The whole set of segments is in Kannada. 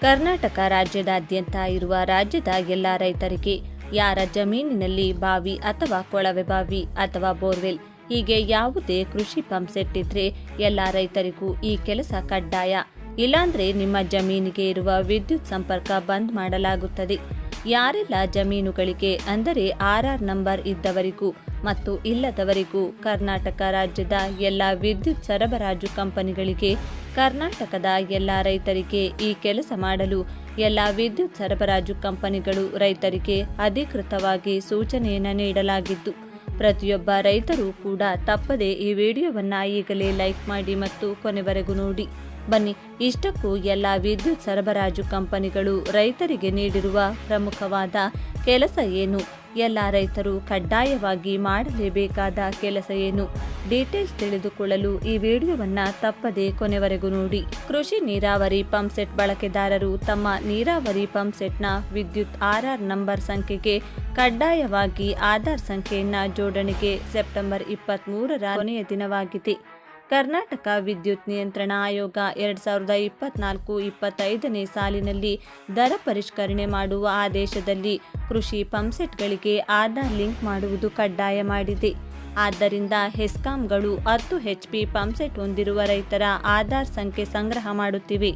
ಕರ್ನಾಟಕ ರಾಜ್ಯದಾದ್ಯಂತ ಇರುವ ರಾಜ್ಯದ ಎಲ್ಲ ರೈತರಿಗೆ ಯಾರ ಜಮೀನಿನಲ್ಲಿ ಬಾವಿ ಅಥವಾ ಕೊಳವೆ ಬಾವಿ ಅಥವಾ ಬೋರ್ವೆಲ್, ಹೀಗೆ ಯಾವುದೇ ಕೃಷಿ ಪಂಪ್ ಸೆಟ್ ಇದ್ರೆ ಎಲ್ಲ ರೈತರಿಗೂ ಈ ಕೆಲಸ ಕಡ್ಡಾಯ. ಇಲ್ಲಾಂದ್ರೆ ನಿಮ್ಮ ಜಮೀನಿಗೆ ಇರುವ ವಿದ್ಯುತ್ ಸಂಪರ್ಕ ಬಂದ್ ಮಾಡಲಾಗುತ್ತದೆ. ಯಾರೆಲ್ಲ ಜಮೀನುಗಳಿಗೆ, ಅಂದರೆ ಆರ್ಆರ್ ನಂಬರ್ ಇದ್ದವರಿಗೂ ಮತ್ತು ಇಲ್ಲದವರಿಗೂ ಕರ್ನಾಟಕ ರಾಜ್ಯದ ಎಲ್ಲ ವಿದ್ಯುತ್ ಸರಬರಾಜು ಕಂಪನಿಗಳಿಗೆ, ಕರ್ನಾಟಕದ ಎಲ್ಲ ರೈತರಿಗೆ ಈ ಕೆಲಸ ಮಾಡಲು ಎಲ್ಲ ವಿದ್ಯುತ್ ಸರಬರಾಜು ಕಂಪನಿಗಳು ರೈತರಿಗೆ ಅಧಿಕೃತವಾಗಿ ಸೂಚನೆಯನ್ನು ನೀಡಲಾಗಿದ್ದು, ಪ್ರತಿಯೊಬ್ಬ ರೈತರು ಕೂಡ ತಪ್ಪದೆ ಈ ವಿಡಿಯೋವನ್ನು ಈಗಲೇ ಲೈಕ್ ಮಾಡಿ ಮತ್ತು ಕೊನೆವರೆಗೂ ನೋಡಿ. ಬನ್ನಿ, ಇಷ್ಟಕ್ಕೂ ಎಲ್ಲ ವಿದ್ಯುತ್ ಸರಬರಾಜು ಕಂಪನಿಗಳು ರೈತರಿಗೆ ನೀಡಿರುವ ಪ್ರಮುಖವಾದ ಕೆಲಸ ಏನು? ಎಲ್ಲ ರೈತರು ಕಡ್ಡಾಯವಾಗಿ ಮಾಡಲೇಬೇಕಾದ ಕೆಲಸ ಏನು? ಡೀಟೇಲ್ಸ್ ತಿಳಿದುಕೊಳ್ಳಲು ಈ ವಿಡಿಯೋವನ್ನ ತಪ್ಪದೆ ಕೊನೆವರೆಗೂ ನೋಡಿ. ಕೃಷಿ ನೀರಾವರಿ ಪಂಪ್ ಸೆಟ್ ಬಳಕೆದಾರರು ತಮ್ಮ ನೀರಾವರಿ ಪಂಪ್ ಸೆಟ್ನ ವಿದ್ಯುತ್ ಆರ್ಆರ್ ನಂಬರ್ ಸಂಖ್ಯೆಗೆ ಕಡ್ಡಾಯವಾಗಿ ಆಧಾರ್ ಸಂಖ್ಯೆಯನ್ನ ಜೋಡಣೆಗೆ ಸೆಪ್ಟೆಂಬರ್ ಇಪ್ಪತ್ತ್ ಕೊನೆಯ ದಿನವಾಗಿದೆ. ಕರ್ನಾಟಕ ವಿದ್ಯುತ್ ನಿಯಂತ್ರಣ ಆಯೋಗ ಎರಡ್ ಸಾವಿರದ ಇಪ್ಪತ್ನಾಲ್ಕು ಇಪ್ಪತ್ತೈದನೇ ಸಾಲಿನಲ್ಲಿ ದರ ಪರಿಷ್ಕರಣೆ ಮಾಡುವ ಆದೇಶದಲ್ಲಿ ಕೃಷಿ ಪಂಪ್ಸೆಟ್ಗಳಿಗೆ ಆಧಾರ್ ಲಿಂಕ್ ಮಾಡುವುದು ಕಡ್ಡಾಯ ಮಾಡಿದೆ. ಆದ್ದರಿಂದ ಹೆಸ್ಕಾಂಗಳು ಹತ್ತು ಎಚ್ಪಿ ಪಂಪ್ಸೆಟ್ ಹೊಂದಿರುವ ರೈತರ ಆಧಾರ್ ಸಂಖ್ಯೆ ಸಂಗ್ರಹ ಮಾಡುತ್ತಿವೆ.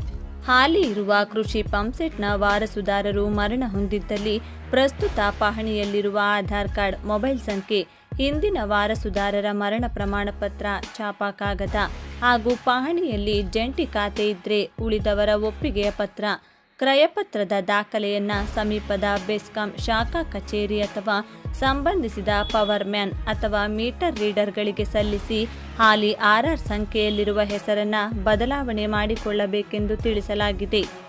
ಹಾಲಿ ಇರುವ ಕೃಷಿ ಪಂಪ್ಸೆಟ್ನ ವಾರಸುದಾರರು ಮರಣ ಹೊಂದಿದ್ದಲ್ಲಿ ಪ್ರಸ್ತುತ ಪಹಣಿಯಲ್ಲಿರುವ ಆಧಾರ್ ಕಾರ್ಡ್, ಮೊಬೈಲ್ ಸಂಖ್ಯೆ ಹಿಂದಿನ ವಾರಸುದಾರರ ಮರಣ ಪ್ರಮಾಣ ಪತ್ರ ಛಾಪಾ ಕಾಗದ ಹಾಗೂ ಪಹಣಿಯಲ್ಲಿ ಜಂಟಿ ಖಾತೆ ಇದ್ರೆ ಉಳಿದವರ ಒಪ್ಪಿಗೆಯ ಪತ್ರ, ಕ್ರಯಪತ್ರದ ದಾಖಲೆಯನ್ನ ಸಮೀಪದ ಬೆಸ್ಕಾಂ ಶಾಖಾ ಕಚೇರಿ ಅಥವಾ ಸಂಬಂಧಿಸಿದ ಪವರ್ ಮ್ಯಾನ್ ಅಥವಾ ಮೀಟರ್ ರೀಡರ್ಗಳಿಗೆ ಸಲ್ಲಿಸಿ ಹಾಲಿ ಆರ್ಆರ್ ಸಂಖ್ಯೆಯಲ್ಲಿರುವ ಹೆಸರನ್ನ ಬದಲಾವಣೆ ಮಾಡಿಕೊಳ್ಳಬೇಕೆಂದು ತಿಳಿಸಲಾಗಿದೆ.